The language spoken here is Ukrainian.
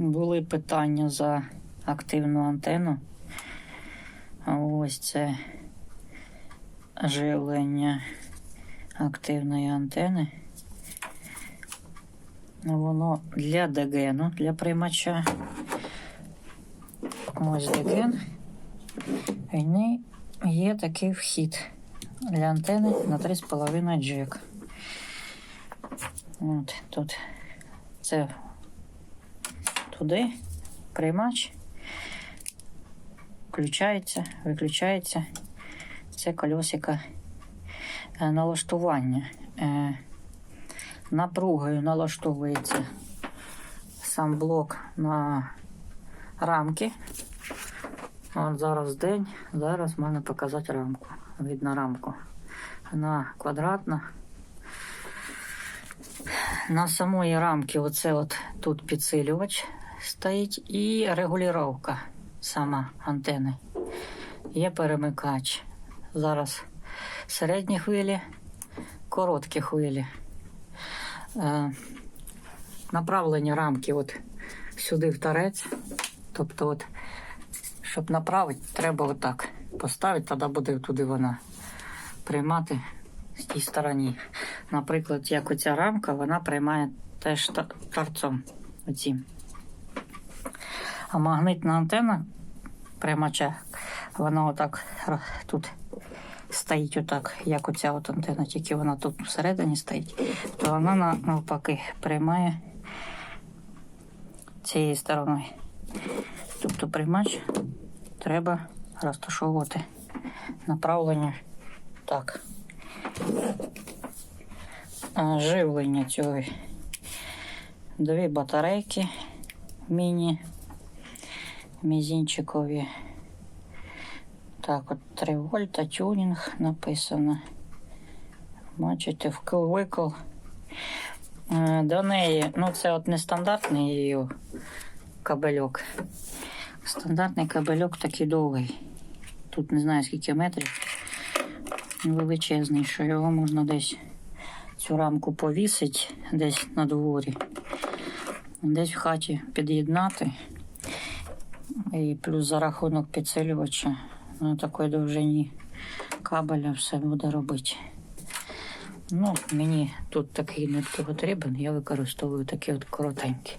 Були питання за активну антенну. Ось це живлення активної антени. Воно для дегену, для приймача. Ось деген. В неї є такий вхід для антени на 3,5 джек. От тут це туди приймач. Включається, виключається. Це кольосика е, налаштування. Е, Напругою налаштовується сам блок на рамки. От зараз день, зараз можна показати рамку. Видно рамку. Вона квадратна. На самої рамки оце от тут підсилювач стоїть і регулювання сама антени. Є перемикач. Зараз середні хвилі, короткі хвилі. Е, направлення рамки от сюди в торець. Тобто, от, щоб направити, треба отак поставити, тоді буде туди вона приймати з тій стороні. Наприклад, як оця рамка, вона приймає теж торцом. Оцім. А магнитна антенна приймача, вона отак тут стоїть отак, як оця от антенна, тільки вона тут всередині стоїть, то вона навпаки приймає цією стороною. Тобто приймач треба розташовувати направлення так. Живлення цього. Дві батарейки міні мізінчикові. Так, от 3 вольта тюнінг написано. Бачите, вкл-викл. Е, До неї, ну це от нестандартний її кабельок. Стандартний кабельок такий довгий. Тут не знаю скільки метрів. Величезний, що його можна десь цю рамку повісити десь на дворі, десь в хаті під'єднати. І плюс за рахунок підсилювача на такій довжині кабеля все буде робити. Ну, мені тут такий не потрібен, я використовую такі от коротенькі.